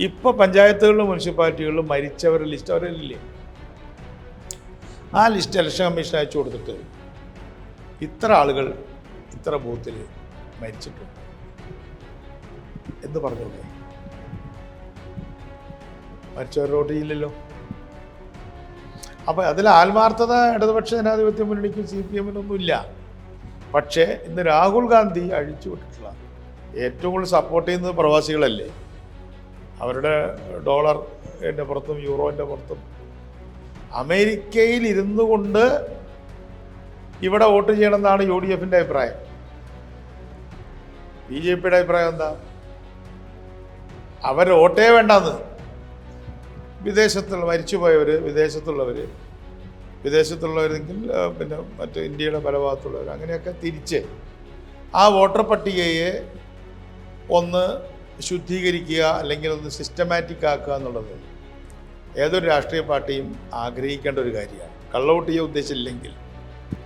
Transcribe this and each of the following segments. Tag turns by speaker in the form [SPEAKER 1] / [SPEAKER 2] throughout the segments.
[SPEAKER 1] ഇപ്പോൾ പഞ്ചായത്തുകളിലും മുനിസിപ്പാലിറ്റികളിലും മരിച്ചവരുടെ ലിസ്റ്റ് അവരില്ലേ ആ ലിസ്റ്റ് ഇലക്ഷൻ കമ്മീഷൻ അയച്ചു കൊടുത്തിട്ട് ഇത്ര ആളുകൾ ഇത്ര ബൂത്തിൽ മരിച്ചിട്ടുണ്ട്. എന്ന് പറഞ്ഞോട്ടെ മരിച്ചവരോട്ട് ഇല്ലല്ലോ അപ്പോൾ അതിൽ ആത്മാർത്ഥത ഇടതുപക്ഷ ജനാധിപത്യ മുന്നണിക്കും സി പി എമ്മിനൊന്നും ഇല്ല പക്ഷേ ഇന്ന് രാഹുൽ ഗാന്ധി അഴിച്ചു വിട്ടിട്ടുള്ള ഏറ്റവും കൂടുതൽ സപ്പോർട്ട് ചെയ്യുന്നത് പ്രവാസികളല്ലേ? അവരുടെ ഡോളർ എന്റെ പുറത്തും യൂറോന്റെ പുറത്തും അമേരിക്കയിൽ ഇരുന്നു കൊണ്ട് ഇവിടെ വോട്ട് ചെയ്യണമെന്നാണ് യു ഡി എഫിന്റെ അഭിപ്രായം. ബി ജെ പിയുടെ അഭിപ്രായം എന്താ? അവർ വോട്ടേ വേണ്ടെന്ന്. വിദേശത്തുള്ള മരിച്ചുപോയവർ വിദേശത്തുള്ളവർ വിദേശത്തുള്ളവരെങ്കിൽ പിന്നെ മറ്റ് ഇന്ത്യയുടെ പല ഭാഗത്തുള്ളവർ അങ്ങനെയൊക്കെ തിരിച്ച് ആ വോട്ടർ പട്ടികയെ ഒന്ന് ശുദ്ധീകരിക്കുക അല്ലെങ്കിൽ ഒന്ന് സിസ്റ്റമാറ്റിക് ആക്കുക എന്നുള്ളത് ഏതൊരു രാഷ്ട്രീയ പാർട്ടിയും ആഗ്രഹിക്കേണ്ട ഒരു കാര്യമാണ്. കള്ളവോട്ട് ചെയ്യാൻ ഉദ്ദേശിച്ചില്ലെങ്കിൽ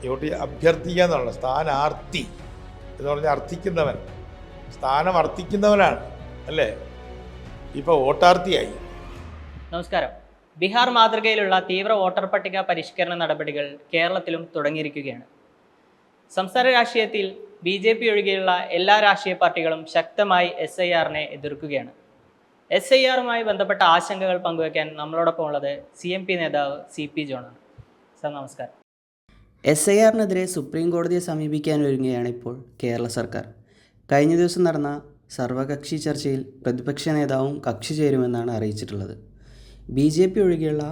[SPEAKER 1] വോട്ട് അഭ്യർത്ഥിക്കുക എന്നുള്ള സ്ഥാനാർത്ഥി എന്ന് പറഞ്ഞാൽ അർത്ഥിക്കുന്നവൻ. സ്ഥാനം അർത്ഥിക്കുന്നവനാണ്. അല്ലേ? ഇപ്പോൾ വോട്ടാർത്ഥിയായി.
[SPEAKER 2] നമസ്കാരം. ബീഹാർ മാതൃകയിലുള്ള തീവ്ര വോട്ടർ പട്ടിക പരിഷ്കരണ നടപടികൾ കേരളത്തിലും തുടങ്ങിയിരിക്കുകയാണ്. സംസ്ഥാന രാഷ്ട്രീയത്തിൽ ബി ജെ പി ഒഴികെയുള്ള എല്ലാ രാഷ്ട്രീയ പാർട്ടികളും ശക്തമായി എസ് ഐ ആറിനെ എതിർക്കുകയാണ്. എസ് ഐ ആറുമായി ബന്ധപ്പെട്ട ആശങ്കകൾ പങ്കുവയ്ക്കാൻ നമ്മളോടൊപ്പം ഉള്ളത് സി എം പി നേതാവ് സി പി ജോണാണ് സർ നമസ്കാരം.
[SPEAKER 3] എസ് ഐ ആറിനെതിരെ സുപ്രീം കോടതിയെ സമീപിക്കാൻ ഒരുങ്ങുകയാണ് ഇപ്പോൾ കേരള സർക്കാർ. കഴിഞ്ഞ ദിവസം നടന്ന സർവകക്ഷി ചർച്ചയിൽ പ്രതിപക്ഷ നേതാവും കക്ഷി ചേരുമെന്നാണ് അറിയിച്ചിട്ടുള്ളത്. ബി ജെ പി ഒഴികെയുള്ള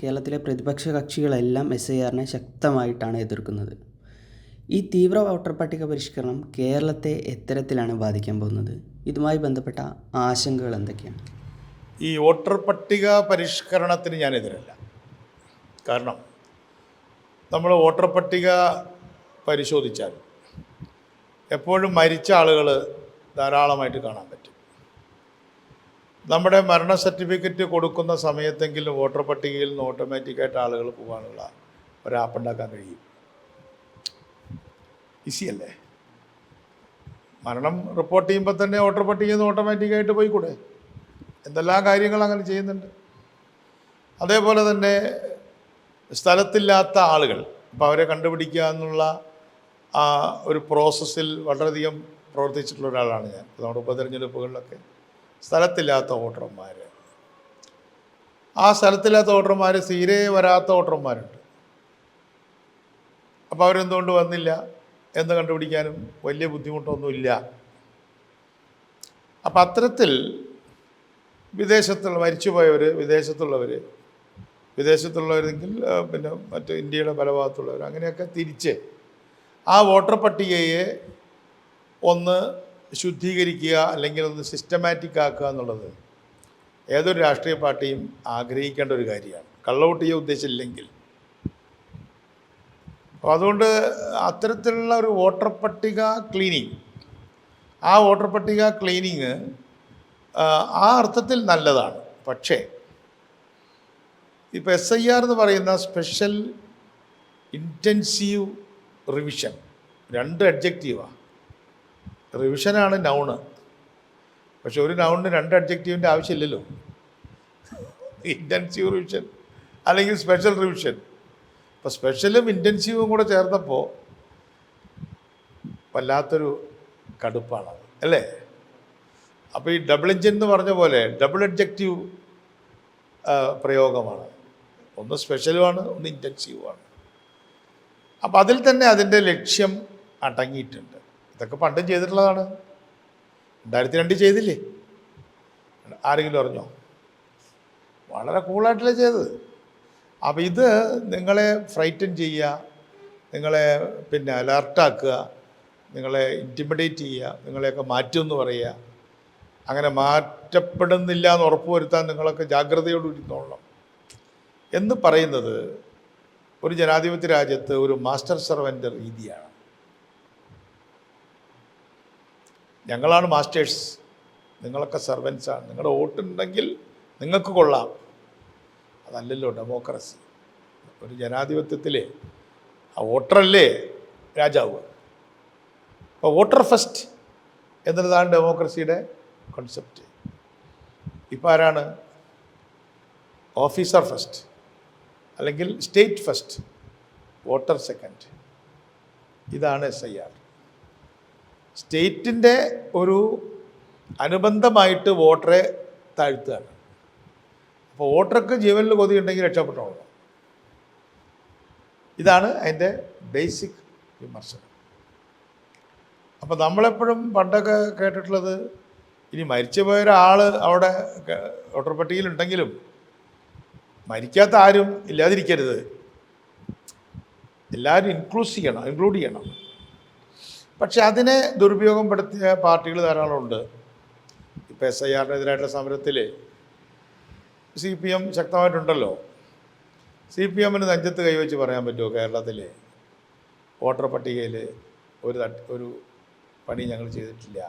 [SPEAKER 3] കേരളത്തിലെ പ്രതിപക്ഷ കക്ഷികളെല്ലാം എസ് ഐ ആറിനെ ശക്തമായിട്ടാണ് എതിർക്കുന്നത്. ഈ തീവ്ര വോട്ടർ പട്ടിക പരിഷ്കരണം കേരളത്തെ എത്തരത്തിലാണ് ബാധിക്കാൻ പോകുന്നത്? ഇതുമായി ബന്ധപ്പെട്ട ആശങ്കകൾ എന്തൊക്കെയാണ്?
[SPEAKER 1] ഈ വോട്ടർ പട്ടിക പരിഷ്കരണത്തിന് ഞാൻ എതിരല്ല. കാരണം നമ്മൾ വോട്ടർ പട്ടിക പരിശോധിച്ചാൽ എപ്പോഴും മരിച്ച ആളുകൾ ധാരാളമായിട്ട് കാണാൻ പറ്റും. നമ്മുടെ മരണ സർട്ടിഫിക്കറ്റ് കൊടുക്കുന്ന സമയത്തെങ്കിലും വോട്ടർ പട്ടികയിൽ നിന്ന് ഓട്ടോമാറ്റിക്കായിട്ട് ആളുകൾ പോകാനുള്ള ഒരു ഉണ്ടാക്കാൻ കഴിയും. ഈസി അല്ലേ മരണം റിപ്പോർട്ട് ചെയ്യുമ്പോൾ തന്നെ വോട്ടർ പട്ടികയിൽ നിന്ന് ഓട്ടോമാറ്റിക്കായിട്ട് പോയിക്കൂടെ? എന്തെല്ലാം കാര്യങ്ങൾ അങ്ങനെ ചെയ്യുന്നുണ്ട്? അതേപോലെ തന്നെ സ്ഥലത്തില്ലാത്ത ആളുകൾ അപ്പോൾ അവരെ കണ്ടുപിടിക്കുക എന്നുള്ള ആ ഒരു പ്രോസസ്സിൽ വളരെയധികം പ്രവർത്തിച്ചിട്ടുള്ള ഒരാളാണ് ഞാൻ. നമ്മുടെ ഉപതെരഞ്ഞെടുപ്പുകളിലൊക്കെ സ്ഥലത്തില്ലാത്ത വോട്ടർമാർ ആ സ്ഥലത്തില്ലാത്ത വോട്ടർമാർ തീരെ വരാത്ത വോട്ടർമാരുണ്ട്. അപ്പോൾ അവരെന്തുകൊണ്ട് വന്നില്ല? എന്ന് കണ്ടുപിടിക്കാനും വലിയ ബുദ്ധിമുട്ടൊന്നുമില്ല. അപ്പം അത്തരത്തിൽ വിദേശത്തുള്ള മരിച്ചുപോയവർ വിദേശത്തുള്ളവർ വിദേശത്തുള്ളവരെങ്കിൽ പിന്നെ മറ്റു ഇന്ത്യയുടെ പല ഭാഗത്തുള്ളവർ അങ്ങനെയൊക്കെ തിരിച്ച് ആ വോട്ടർ പട്ടികയെ ഒന്ന് ശുദ്ധീകരിക്കുക അല്ലെങ്കിൽ ഒന്ന് സിസ്റ്റമാറ്റിക് ആക്കുക എന്നുള്ളത് ഏതൊരു രാഷ്ട്രീയ പാർട്ടിയും ആഗ്രഹിക്കേണ്ട ഒരു കാര്യമാണ്. കള്ളവോട്ട് ചെയ്യാൻ ഉദ്ദേശമില്ലെങ്കിൽ അപ്പോൾ അതുകൊണ്ട് അത്തരത്തിലുള്ള ഒരു വോട്ടർ പട്ടിക ക്ലീനിങ് ആ വോട്ടർ പട്ടിക ക്ലീനിങ് ആ അർത്ഥത്തിൽ നല്ലതാണ്. പക്ഷേ ഇപ്പോൾ എസ് ഐ ആർ എന്ന് പറയുന്ന സ്പെഷ്യൽ ഇന്റൻസീവ് റിവിഷൻ രണ്ട് അഡ്ജക്റ്റീവാണ് റിവിഷനാണ് നൗണ് പക്ഷെ ഒരു നൗണിന് രണ്ട് അഡ്ജക്റ്റീവിന്റെ ആവശ്യമില്ലല്ലോ. ഇന്റൻസീവ് റിവിഷൻ അല്ലെങ്കിൽ സ്പെഷ്യൽ റിവിഷൻ അപ്പോൾ സ്പെഷ്യലും ഇന്റൻസീവും കൂടെ ചേർന്നപ്പോൾ വല്ലാത്തൊരു കടുപ്പാണ് അല്ലേ? അപ്പോൾ ഈ ഡബിൾ എഞ്ചിൻ എന്ന് പറഞ്ഞ പോലെ ഡബിൾ അഡ്ജക്റ്റീവ് പ്രയോഗമാണ്. ഒന്ന് സ്പെഷ്യലുമാണ് ഒന്ന് ഇന്റൻസീവുമാണ് അപ്പോൾ അതിൽ തന്നെ അതിന്റെ ലക്ഷ്യം അടങ്ങിയിട്ടുണ്ട്. ഇതൊക്കെ പണ്ടും ചെയ്തിട്ടുള്ളതാണ്. രണ്ടായിരത്തി രണ്ട് ചെയ്തില്ലേ? ആരെങ്കിലും അറിഞ്ഞോ? വളരെ കൂളായിട്ടല്ലേ ചെയ്തത്. അപ്പോൾ ഇത് നിങ്ങളെ ഫ്രൈറ്റൻ ചെയ്യുക നിങ്ങളെ പിന്നെ അലർട്ടാക്കുക നിങ്ങളെ ഇന്റിമിഡേറ്റ് ചെയ്യുക നിങ്ങളെയൊക്കെ മാറ്റുമെന്ന് പറയുക. അങ്ങനെ മാറ്റപ്പെടുന്നില്ല എന്ന് ഉറപ്പുവരുത്താൻ നിങ്ങളൊക്കെ ജാഗ്രതയോടുകൂടി ഇരുന്നോളണം എന്ന് പറയുന്നത് ഒരു ജനാധിപത്യ രാജ്യത്ത് ഒരു മാസ്റ്റർ സർവന്റ് രീതിയാണ്. ഞങ്ങളാണ് മാസ്റ്റേഴ്സ് നിങ്ങളൊക്കെ സർവൻസാണ് നിങ്ങളുടെ വോട്ടുണ്ടെങ്കിൽ നിങ്ങൾക്ക് കൊള്ളാം. അതല്ലല്ലോ ഡെമോക്രസി. ഒരു ജനാധിപത്യത്തിൽ ആ വോട്ടറല്ലേ രാജാവ്? അപ്പോൾ വോട്ടർ ഫസ്റ്റ് എന്നുള്ളതാണ് ഡെമോക്രസിയുടെ കോൺസെപ്റ്റ് ഇപ്പോൾ ആരാണ്? ഓഫീസർ ഫസ്റ്റ് അല്ലെങ്കിൽ സ്റ്റേറ്റ് ഫസ്റ്റ് വോട്ടർ സെക്കൻഡ് ഇതാണ് എസ് ഐ ആർ സ്റ്റേറ്റിന്റെ ഒരു അനുബന്ധമായിട്ട് വോട്ടറെ താഴ്ത്തുകയാണ്. അപ്പോൾ വോട്ടർക്ക് ജീവനിൽ കൊതിയുണ്ടെങ്കിൽ രക്ഷപ്പെട്ടോളൂ ഇതാണ് അതിന്റെ ബേസിക് വിമർശനം. അപ്പോൾ നമ്മളെപ്പോഴും പണ്ടൊക്കെ കേട്ടിട്ടുള്ളത് ഇനി മരിച്ചു പോയ ഒരാൾ അവിടെ വോട്ടർ പട്ടികയിലുണ്ടെങ്കിലും മരിക്കാത്ത ആരും ഇല്ലാതിരിക്കരുത്. എല്ലാവരും ഇൻക്ലൂസ് ചെയ്യണം ഇൻക്ലൂഡ് ചെയ്യണം. പക്ഷെ അതിനെ ദുരുപയോഗപ്പെടുത്തിയ പാർട്ടികൾ ധാരാളമുണ്ട്. ഇപ്പോൾ എസ് ഐ ആറിനെതിരായിട്ടുള്ള സമരത്തിൽ സി പി എം ശക്തമായിട്ടുണ്ടല്ലോ. സി പി എമ്മിന് നെഞ്ചത്ത് കൈവച്ച് പറയാൻ പറ്റുമോ കേരളത്തിലെ? വോട്ടർ പട്ടികയിൽ ഒരു തട്ട് ഒരു പണി ഞങ്ങൾ ചെയ്തിട്ടില്ല.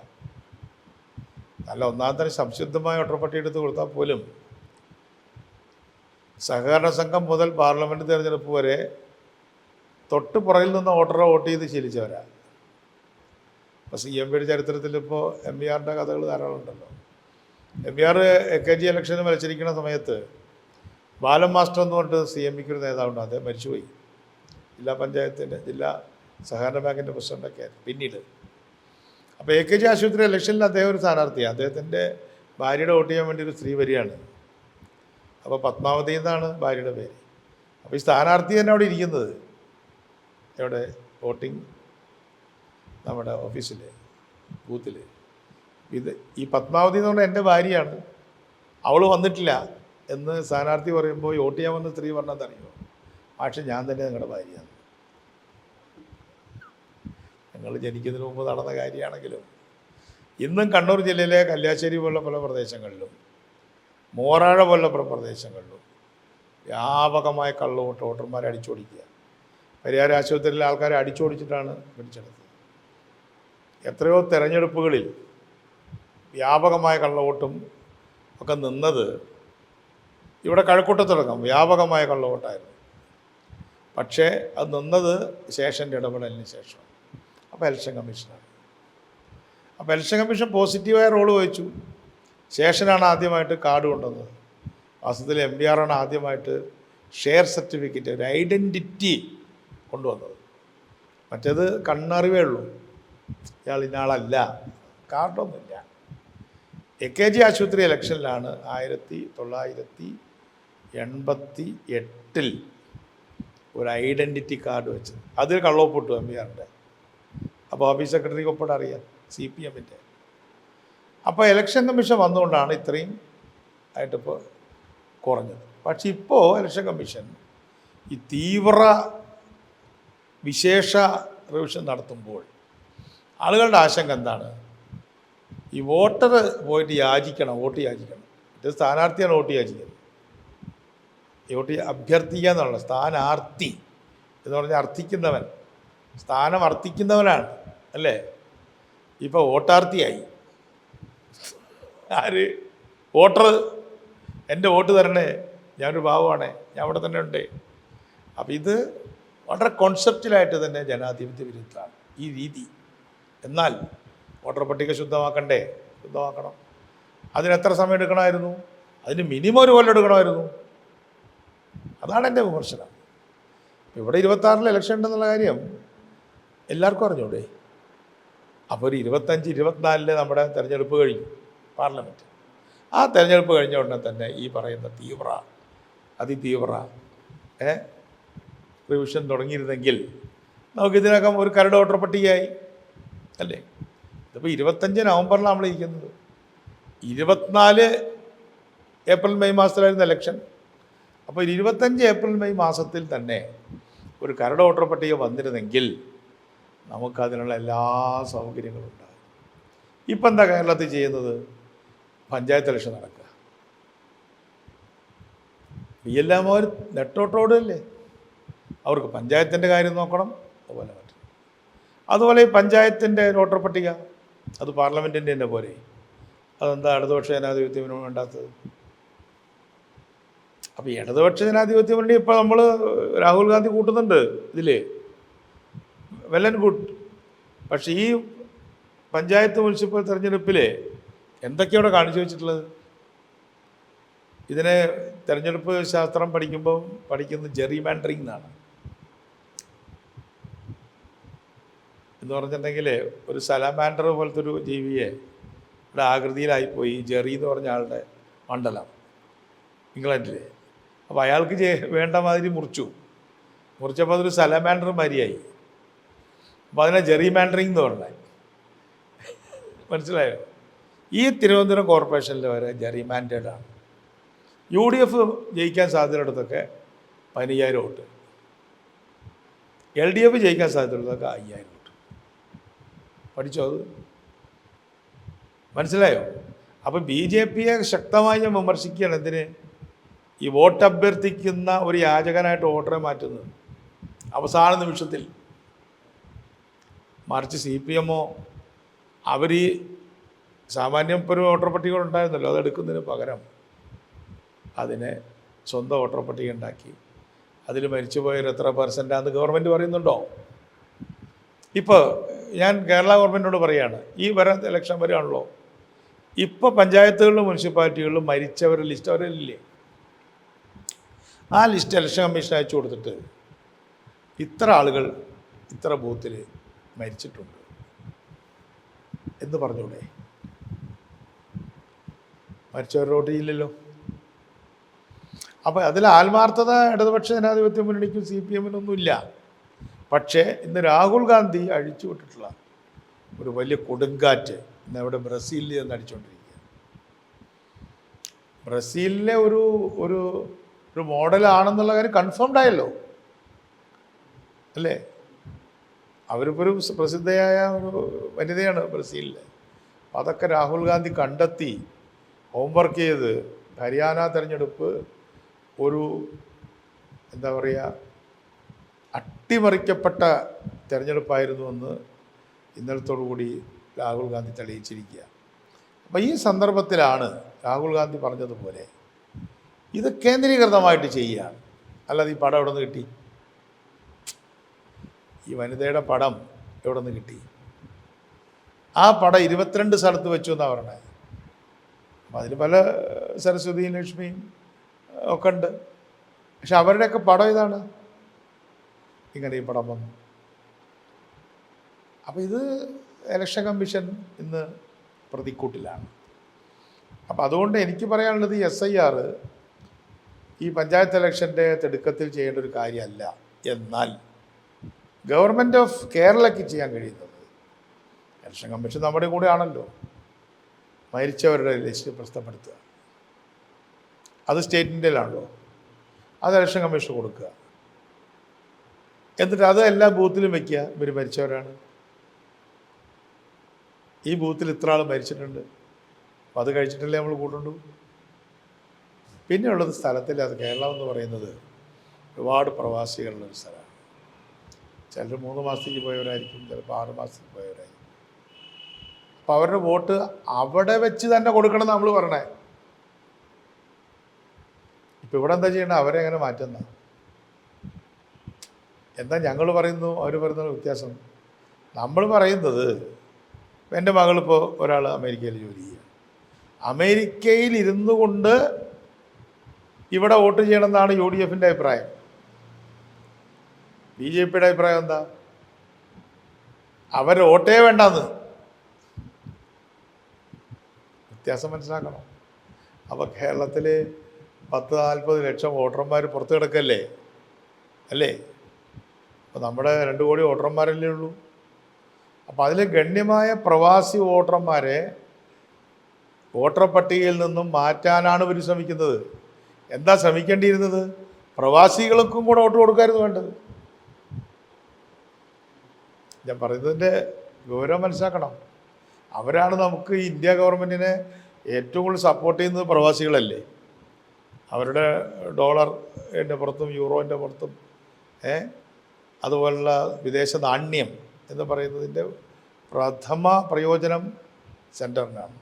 [SPEAKER 1] നല്ല ഒന്നാമത്തെ സംശുദ്ധമായ വോട്ടർ പട്ടിക എടുത്ത് കൊടുത്താൽ പോലും സഹകരണ സംഘം മുതൽ പാർലമെന്റ് തിരഞ്ഞെടുപ്പ് വരെ തൊട്ട് പുറകിൽ നിന്ന് വോട്ടറെ വോട്ട് ചെയ്ത് ശീലിച്ചവരാ. അപ്പോൾ സി എം പിയുടെ ചരിത്രത്തിൽ ഇപ്പോൾ എം ബി ആറിന്റെ കഥകൾ ധാരാളം ഉണ്ടല്ലോ M B R A K G ഇലക്ഷന് മത്സരിക്കുന്ന സമയത്ത് ബാലൻ മാസ്റ്റർ എന്ന് പറഞ്ഞിട്ട് സി എം പിക്ക് ഒരു നേതാവുണ്ട്. അദ്ദേഹം മരിച്ചുപോയി. ജില്ലാ പഞ്ചായത്തിന്റെ ജില്ലാ സഹകരണ ബാങ്കിന്റെ പ്രസിഡന്റൊക്കെ ആയിരുന്നു. പിന്നീട്. അപ്പോൾ എ കെ ജി ആശുപത്രി ഇലക്ഷനിൽ അദ്ദേഹം ഒരു സ്ഥാനാർത്ഥിയാണ്. അദ്ദേഹത്തിന്റെ ഭാര്യയുടെ വോട്ട് ചെയ്യാൻ വേണ്ടി ഒരു സ്ത്രീ വരികയാണ്. അപ്പോൾ പത്മാവതി എന്നാണ് ഭാര്യയുടെ പേര്. അപ്പോൾ ഈ സ്ഥാനാർത്ഥി തന്നെ അവിടെ ഇരിക്കുന്നത്. എവിടെ? വോട്ടിംഗ് നമ്മുടെ ഓഫീസിൽ ബൂത്തിൽ ഇത് ഈ പത്മാവതി എന്ന് പറഞ്ഞാൽ എന്റെ ഭാര്യയാണ്. അവൾ വന്നിട്ടില്ല എന്ന് സ്ഥാനാർത്ഥി പറയുമ്പോൾ വോട്ട് ചെയ്യാൻ വന്ന സ്ത്രീ പറഞ്ഞാൽ അറിയുമോ പക്ഷെ ഞാൻ തന്നെ നിങ്ങളുടെ ഭാര്യയാണ്. ഞങ്ങൾ ജനിക്കുന്നതിന് മുമ്പ് നടന്ന കാര്യമാണെങ്കിലും ഇന്നും കണ്ണൂർ ജില്ലയിലെ കല്യാശ്ശേരി പോലുള്ള പല പ്രദേശങ്ങളിലും മോറാഴ പോലുള്ള പല പ്രദേശങ്ങളിലും വ്യാപകമായ കള്ളവോട്ട് വോട്ടർമാരെ അടിച്ചോടിക്കുക. പരിഹാര ആശുപത്രിയിലെ ആൾക്കാരെ അടിച്ചോടിച്ചിട്ടാണ് പിടിച്ചെടുത്തത്. എത്രയോ തെരഞ്ഞെടുപ്പുകളിൽ വ്യാപകമായ കള്ളവോട്ടും ഒക്കെ നിന്നത് ഇവിടെ കഴക്കൂട്ടത്തടക്കം വ്യാപകമായ കള്ളവോട്ടായിരുന്നു. പക്ഷേ അത് നിന്നത് ശേഷന്റെ ഇടപെടലിന് ശേഷം. അപ്പോൾ എലക്ഷൻ കമ്മീഷനാണ്. അപ്പോൾ എലക്ഷൻ കമ്മീഷൻ പോസിറ്റീവായ റോൾ വഹിച്ചു. ശേഷനാണ് ആദ്യമായിട്ട് കാർഡ് കൊണ്ടുവന്നത്. വാസ്തവത്തിൽ എം ബി ആറാണ് ആദ്യമായിട്ട് ഷെയർ സർട്ടിഫിക്കറ്റ് ഒരു ഐഡന്റിറ്റി കൊണ്ടുവന്നത്. മറ്റേത് കണ്ണറിവേ ഉള്ളൂ. ഇയാൾ ഇന്നാളല്ല. കാർഡൊന്നുമില്ല. എ കെ ജി ആശുപത്രി ഇലക്ഷനിലാണ് ആയിരത്തി തൊള്ളായിരത്തി എൺപത്തി എട്ടിൽ ഒരു ഐഡന്റിറ്റി കാർഡ് വെച്ചത്. അതിൽ കള്ളോപ്പിട്ടു എം പി ആറിന്റെ അപ്പോൾ ഓഫീസ് സെക്രട്ടറിക്ക് ഒപ്പിട്ട് അറിയാം സി പി എമ്മിന്റെ. അപ്പോൾ ഇലക്ഷൻ കമ്മീഷൻ വന്നുകൊണ്ടാണ് ഇത്രയും ആയിട്ടിപ്പോൾ കുറഞ്ഞത്. പക്ഷെ ഇപ്പോൾ ഇലക്ഷൻ കമ്മീഷൻ ഈ തീവ്ര വിശേഷ റിവിഷൻ നടത്തുമ്പോൾ ആളുകളുടെ ആശങ്ക എന്താണ്? ഈ വോട്ടർ പോയിട്ട് യാചിക്കണം വോട്ട് യാചിക്കണം. ഇത് സ്ഥാനാർത്ഥിയാണ് വോട്ട് യാചിക്കുന്നത്. വോട്ട് അഭ്യർത്ഥിക്കുക എന്നുള്ള സ്ഥാനാർത്ഥി എന്ന് പറഞ്ഞാൽ അർത്ഥിക്കുന്നവൻ. സ്ഥാനം അർത്ഥിക്കുന്നവനാണ് അല്ലേ? ഇപ്പോൾ വോട്ടാർത്ഥിയായി. ആര്? വോട്ടർ. എന്റെ വോട്ട് തരണേ. ഞാനൊരു ഭാവമാണേ. ഞാൻ അവിടെ തന്നെ ഉണ്ട്. അപ്പോൾ ഇത് വളരെ കോൺസെപ്റ്റിലായിട്ട് തന്നെ ജനാധിപത്യ വിരുദ്ധമാണ് ഈ രീതി. എന്നാൽ വോട്ടർ പട്ടിക ശുദ്ധമാക്കണ്ടേ? ശുദ്ധമാക്കണം. അതിന് എത്ര സമയം എടുക്കണമായിരുന്നു? അതിന് മിനിമം ഒരു കൊല്ലം എടുക്കണമായിരുന്നു. അതാണ് എന്റെ വിമർശനം. ഇവിടെ ഇരുപത്താറിൽ ഇലക്ഷൻ ഉണ്ടെന്നുള്ള കാര്യം എല്ലാവർക്കും അറിഞ്ഞൂടെ? അപ്പോൾ ഒരു ഇരുപത്തഞ്ച് ഇരുപത്തിനാലിൽ നമ്മുടെ തെരഞ്ഞെടുപ്പ് കഴിഞ്ഞു പാർലമെന്റ്. ആ തെരഞ്ഞെടുപ്പ് കഴിഞ്ഞ ഉടനെ തന്നെ ഈ പറയുന്ന തീവ്ര അതിതീവ്ര ഏ റിവിഷൻ തുടങ്ങിയിരുന്നെങ്കിൽ നമുക്ക് ഇതിനകം ഒരു കരട് വോട്ടർ പട്ടികയായി അല്ലേ? ഇതിപ്പോൾ ഇരുപത്തഞ്ച് നവംബറിലാണ് നമ്മൾ ഇരിക്കുന്നത്. ഇരുപത്തിനാല് ഏപ്രിൽ മെയ് മാസത്തിലായിരുന്നു ഇലക്ഷൻ അപ്പോൾ ഇരുപത്തഞ്ച് ഏപ്രിൽ മെയ് മാസത്തിൽ തന്നെ ഒരു കരട് വോട്ടർ പട്ടിക വന്നിരുന്നെങ്കിൽ നമുക്കതിനുള്ള എല്ലാ സൗകര്യങ്ങളും ഉണ്ടാകും ഇപ്പം എന്താ കേരളത്തിൽ ചെയ്യുന്നത്? പഞ്ചായത്ത് ഇലക്ഷൻ നടക്കുക. എൽ എമാർ നെട്ടോട്ടോടല്ലേ? അവർക്ക് പഞ്ചായത്തിന്റെ കാര്യം നോക്കണം അതുപോലെ അതുപോലെ ഈ പഞ്ചായത്തിന്റെ വോട്ടർ പട്ടിക അത് പാർലമെന്റിന്റെ തന്നെ പോലെ അതെന്താ ഇടതുപക്ഷ ജനാധിപത്യം വേണ്ടാത്തത് അപ്പോൾ ഇടതുപക്ഷ ജനാധിപത്യം വേണ്ടി ഇപ്പോൾ നമ്മൾ രാഹുൽ ഗാന്ധി കൂട്ടുന്നുണ്ട് ഇതിൽ വെൽ ആൻഡ് ഗുഡ്. പക്ഷേ ഈ പഞ്ചായത്ത് മുനിസിപ്പൽ തെരഞ്ഞെടുപ്പിൽ എന്തൊക്കെയാണ് കാണിച്ചു വെച്ചിട്ടുള്ളത്? ഇതിനെ തിരഞ്ഞെടുപ്പ് ശാസ്ത്രം പഠിക്കുമ്പോൾ പഠിക്കുന്നത് ജെറി മാൻഡറിംഗ് എന്നാണ്. എന്ന് പറഞ്ഞിട്ടുണ്ടെങ്കിൽ ഒരു സലമാൻഡർ പോലത്തെ ഒരു ജീവിയെ ഇവിടെ ആകൃതിയിലായിപ്പോയി ജെറി എന്ന് പറഞ്ഞ ആളുടെ മണ്ഡലം ഇംഗ്ലണ്ടിൽ അപ്പോൾ അയാൾക്ക് വേണ്ട മാതിരി മുറിച്ചു. മുറിച്ചപ്പോൾ അതൊരു സലമാൻഡർ മാതിരിയായി. അപ്പോൾ അതിനെ ജെറി മാൻഡറിങ് എന്ന് പറഞ്ഞത് മനസ്സിലായോ? ഈ തിരുവനന്തപുരം കോർപ്പറേഷനിൽ വരെ ജെറിമാൻഡേഡ് ആണ്. യു ഡി എഫ് ജയിക്കാൻ സാധ്യതയുള്ളതൊക്കെ പതിനയ്യായിരം വോട്ട്. എൽ ഡി എഫ് ജയിക്കാൻ സാധ്യതയുള്ളതൊക്കെ അയ്യായിരം പഠിച്ചോ അത്? മനസ്സിലായോ? അപ്പം ബി ജെ പിയെ ശക്തമായി ഞാൻ വിമർശിക്കുകയാണ്. എന്തിന്? ഈ വോട്ട് അഭ്യർത്ഥിക്കുന്ന ഒരു യാചകനായിട്ട് വോട്ടറെ മാറ്റുന്നത് അവസാന നിമിഷത്തിൽ മറിച്ച് സി പി എമ്മോ അവർ ഈ സാമാന്യം ഒരു വോട്ടർ പട്ടിക ഉണ്ടായിരുന്നല്ലോ. അതെടുക്കുന്നതിന് പകരം അതിനെ സ്വന്തം വോട്ടർ പട്ടിക ഉണ്ടാക്കി. അതിൽ മരിച്ചുപോയവർ എത്ര പെർസെന്റാന്ന് ഗവൺമെന്റ് പറയുന്നുണ്ടോ? ഇപ്പോൾ ഞാൻ കേരള ഗവൺമെന്റിനോട് പറയുകയാണ് ഈ വരാൻ ഇലക്ഷൻ വരികയാണല്ലോ ഇപ്പോൾ പഞ്ചായത്തുകളിലും മുനിസിപ്പാലിറ്റികളിലും മരിച്ചവരുടെ ലിസ്റ്റ് അവരില്ലേ? ആ ലിസ്റ്റ് ഇലക്ഷൻ കമ്മീഷൻ അയച്ചു കൊടുത്തിട്ട് ഇത്ര ആളുകൾ ഇത്ര ബൂത്തിൽ മരിച്ചിട്ടുണ്ട് എന്ന് പറഞ്ഞൂടെ മരിച്ചവരുടെ ചെയ്യില്ലല്ലോ. അപ്പോൾ അതിൽ ആത്മാർത്ഥത ഇടതുപക്ഷ ജനാധിപത്യ മുന്നണിക്കും സി പി എമ്മിനൊന്നുമില്ല പക്ഷേ ഇന്ന് രാഹുൽ ഗാന്ധി അഴിച്ചു വിട്ടിട്ടുള്ള ഒരു വലിയ കൊടുങ്കാറ്റ് ഇന്ന് അവിടെ ബ്രസീലിൽ നിന്ന് അടിച്ചുകൊണ്ടിരിക്കുക ബ്രസീലിലെ ഒരു ഒരു ഒരു മോഡലാണെന്നുള്ള കാര്യം കൺഫേംഡ് ആയല്ലോ. അല്ലേ? അവരിപ്പോൾ ഒരു പ്രസിദ്ധയായ ഒരു വനിതയാണ് ബ്രസീലിൽ അപ്പോൾ അതൊക്കെ രാഹുൽ ഗാന്ധി കണ്ടെത്തി ഹോംവർക്ക് ചെയ്ത് ഹരിയാന തെരഞ്ഞെടുപ്പ് ഒരു എന്താ പറയുക അട്ടിമറിക്കപ്പെട്ട തെരഞ്ഞെടുപ്പായിരുന്നുവെന്ന് ഇന്നലത്തോടു കൂടി രാഹുൽ ഗാന്ധി തെളിയിച്ചിരിക്കുക അപ്പോൾ ഈ സന്ദർഭത്തിലാണ് രാഹുൽ ഗാന്ധി പറഞ്ഞതുപോലെ ഇത് കേന്ദ്രീകൃതമായിട്ട് ചെയ്യുകയാണ് അല്ലാതെ ഈ പടം എവിടെ നിന്ന് കിട്ടി? ഈ വനിതയുടെ പടം എവിടെ നിന്ന് കിട്ടി? ആ പടം ഇരുപത്തിരണ്ട് സ്ഥലത്ത് വെച്ചു എന്നാണ് പറഞ്ഞത്. അപ്പം അതിൽ പല സരസ്വതിയും ലക്ഷ്മിയും ഒക്കെ ഉണ്ട്. പക്ഷെ അവരുടെയൊക്കെ പടം ഇതാണ് ഇങ്ങനെ ഈ പടം വന്നു. അപ്പോൾ ഇത് ഇലക്ഷൻ കമ്മീഷൻ ഇന്ന് പ്രതിക്കൂട്ടിലാണ്. അപ്പോൾ അതുകൊണ്ട് എനിക്ക് പറയാനുള്ളത് എസ് ഐ ആർ ഈ പഞ്ചായത്ത് ഇലക്ഷന്റെ തിടുക്കത്തിൽ ചെയ്യേണ്ട ഒരു കാര്യമല്ല. എന്നാൽ ഗവൺമെന്റ് ഓഫ് കേരളയ്ക്ക് ചെയ്യാൻ കഴിയുന്നത് ഇലക്ഷൻ കമ്മീഷൻ നമ്മുടെ കൂടെ ആണല്ലോ മരിച്ചവരുടെ ലിസ്റ്റ് പ്രസ്തപ്പെടുത്തുക അത് സ്റ്റേറ്റിന്റെയിലാണല്ലോ അത് ഇലക്ഷൻ കമ്മീഷൻ കൊടുക്കുക. എന്നിട്ട് അത് എല്ലാ ബൂത്തിലും വെക്കുക. ഇവർ മരിച്ചവരാണ്. ഈ ബൂത്തിൽ ഇത്ര ആൾ മരിച്ചിട്ടുണ്ട്. അപ്പം അത് കഴിച്ചിട്ടല്ലേ നമ്മൾ കൂട്ടുണ്ടു പിന്നെയുള്ളത് സ്ഥലത്തിൽ അത് കേരളം എന്ന് പറയുന്നത് ഒരുപാട് പ്രവാസികളുള്ള ഒരു സ്ഥലമാണ്. ചിലർ മൂന്ന് മാസത്തേക്ക് പോയവരായിരിക്കും ചിലപ്പോൾ ആറ് മാസത്തേക്ക് പോയവരായിരിക്കും. അപ്പം അവരുടെ വോട്ട് അവിടെ വെച്ച് തന്നെ കൊടുക്കണം നമ്മൾ പറഞ്ഞേ ഇപ്പം ഇവിടെ എന്താ ചെയ്യേണ്ടത് അവരെ എങ്ങനെ മാറ്റുന്ന? എന്താ ഞങ്ങൾ പറയുന്നു അവർ പറയുന്ന വ്യത്യാസം. നമ്മൾ പറയുന്നത് എന്റെ മകളിപ്പോൾ ഒരാൾ അമേരിക്കയിൽ ജോലി ചെയ്യുക അമേരിക്കയിൽ ഇരുന്നു കൊണ്ട് ഇവിടെ വോട്ട് ചെയ്യണമെന്നാണ് യു ഡി എഫിന്റെ അഭിപ്രായം. ബി ജെ പിയുടെ അഭിപ്രായം എന്താ? അവർ വോട്ടേ വേണ്ടെന്ന്. വ്യത്യാസം മനസ്സിലാക്കണം? അപ്പോൾ കേരളത്തിൽ പത്ത് നാൽപ്പത് ലക്ഷം വോട്ടർമാർ പുറത്തു കിടക്കല്ലേ അല്ലേ? അപ്പോൾ നമ്മുടെ രണ്ട് കോടി വോട്ടർമാരല്ലേ ഉള്ളൂ. അപ്പോൾ അതിൽ ഗണ്യമായ പ്രവാസി വോട്ടർമാരെ വോട്ടർ പട്ടികയിൽ നിന്നും മാറ്റാനാണ് ഇവർ ശ്രമിക്കുന്നത്. എന്താ ശ്രമിക്കേണ്ടിയിരുന്നത്? പ്രവാസികൾക്കും കൂടെ വോട്ട് കൊടുക്കായിരുന്നു വേണ്ടത്. ഞാൻ പറയുന്നതിന്റെ ഗൗരവം മനസ്സിലാക്കണം. അവരാണ് നമുക്ക് ഇന്ത്യ ഗവൺമെന്റിനെ ഏറ്റവും കൂടുതൽ സപ്പോർട്ട് ചെയ്യുന്നത് പ്രവാസികളല്ലേ. അവരുടെ ഡോളറിന്റെ പുറത്തും യൂറോന്റെ പുറത്തും ഏ? അതുപോലുള്ള വിദേശ നാണ്യം എന്ന് പറയുന്നതിന്റെ പ്രഥമ പ്രയോജനം സെന്ററിനാണ്.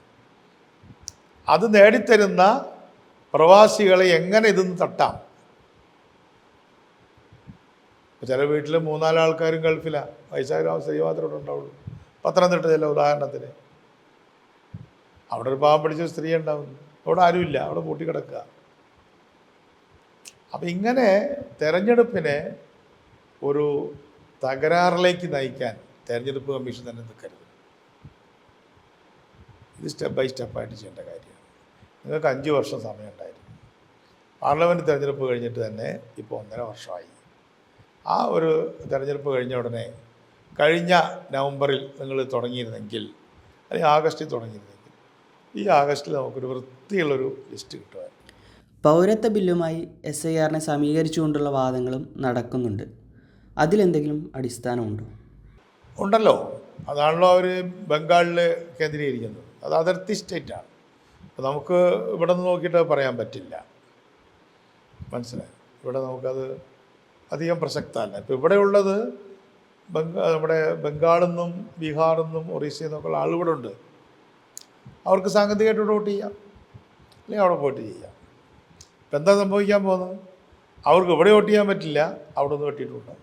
[SPEAKER 1] അത് നേടിത്തരുന്ന പ്രവാസികളെ എങ്ങനെ ഇതിന്ന് തട്ടാം? ചില വീട്ടിൽ മൂന്നാൽ ആൾക്കാരും ഗൾഫിലാണ് വയസ്സായ സ്ത്രീ മാത്രമേ ഉണ്ടാവുള്ളൂ. പത്തനംതിട്ട ചില ഉദാഹരണത്തിന്. അവിടെ ഒരു പാവം പിടിച്ച സ്ത്രീ ഉണ്ടാവുന്നു അവിടെ ആരുമില്ല അവിടെ പൂട്ടിക്കിടക്കുക അപ്പം ഇങ്ങനെ തെരഞ്ഞെടുപ്പിനെ ഒരു തകരാറിലേക്ക് നയിക്കാൻ തെരഞ്ഞെടുപ്പ് കമ്മീഷൻ തന്നെ നിൽക്കരുത് ഇത് സ്റ്റെപ്പ് ബൈ സ്റ്റെപ്പായിട്ട് ചെയ്യേണ്ട കാര്യമാണ്. നിങ്ങൾക്ക് അഞ്ച് വർഷം സമയം ഉണ്ടായിരുന്നു. പാർലമെന്റ് തിരഞ്ഞെടുപ്പ് കഴിഞ്ഞിട്ട് തന്നെ ഇപ്പോൾ ഒന്നര വർഷമായി. ആ ഒരു തിരഞ്ഞെടുപ്പ് കഴിഞ്ഞ ഉടനെ കഴിഞ്ഞ നവംബറിൽ നിങ്ങൾ തുടങ്ങിയിരുന്നെങ്കിൽ അല്ലെങ്കിൽ ആഗസ്റ്റിൽ തുടങ്ങിയിരുന്നെങ്കിൽ ഈ ആഗസ്റ്റിൽ നമുക്കൊരു വൃത്തിയുള്ളൊരു ലിസ്റ്റ് കിട്ടുമായിരുന്നു.
[SPEAKER 3] പൗരത്വ ബില്ലുമായി എസ് ഐ ആറിനെ സമീകരിച്ചുകൊണ്ടുള്ള വാദങ്ങളും നടക്കുന്നുണ്ട്. അതിലെന്തെങ്കിലും അടിസ്ഥാനമുണ്ടോ?
[SPEAKER 1] ഉണ്ടല്ലോ. അതാണല്ലോ അവർ ബംഗാളിൽ കേന്ദ്രീകരിക്കുന്നത്. അത് അതിർത്തി സ്റ്റേറ്റാണ്. അപ്പോൾ നമുക്ക് ഇവിടെ നിന്ന് നോക്കിയിട്ട് പറയാൻ പറ്റില്ല. മനസ്സിലായി? ഇവിടെ നമുക്കത് അധികം പ്രസക്തമല്ല. ഇപ്പോൾ ഇവിടെയുള്ളത് ബംഗാ നമ്മുടെ ബംഗാളിൽ നിന്നും ബീഹാറിൽ നിന്നും ഒറീസയിൽ നിന്നൊക്കെ ഉള്ള ഉണ്ട്. അവർക്ക് സാങ്കേതികമായിട്ട് ഇവിടെ വോട്ട് ചെയ്യാം. അല്ലെങ്കിൽ അവിടെ പോയിട്ട് ചെയ്യാം. ഇപ്പം എന്താ സംഭവിക്കാൻ പോകുന്നത്? അവർക്ക് ഇവിടെ വോട്ട് ചെയ്യാൻ പറ്റില്ല. അവിടെ നിന്ന് വെട്ടിയിട്ടുണ്ടാവും